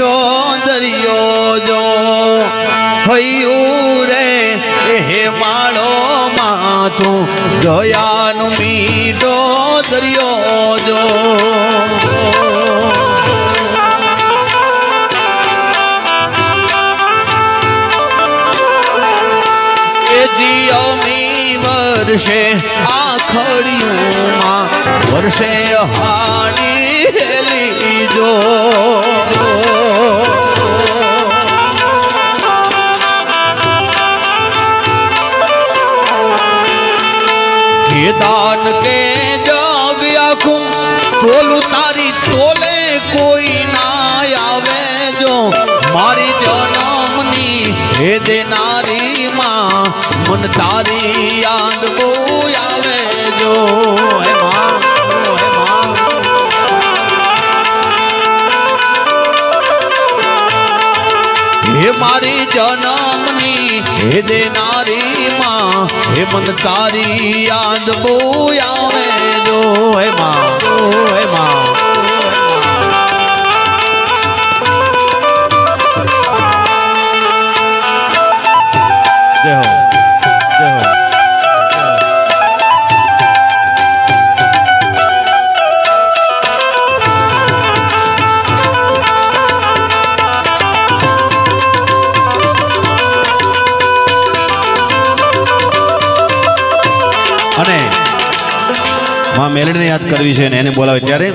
મીઠો દરિયો જો હૈયું રે હે માળો માથું દયાનું મીઠો દરિયો જો. વર્ષે આખડિયુંમાં વર્ષે હાની હેલી જો કે જગ આખું? તોલું તારી તોલે કોઈ ના આવે જો? મારી જનમની હે દેનારી માં મન તારી યાદ બહુ આવે જો? હે મારી જનમની, હે દેનારી માં હે મન તારી યાદ બહુ આવે જો હે માં હે માં. જય હો. અને માં મેલડીને યાદ કરવી છે ને એને બોલાવે. ત્યારે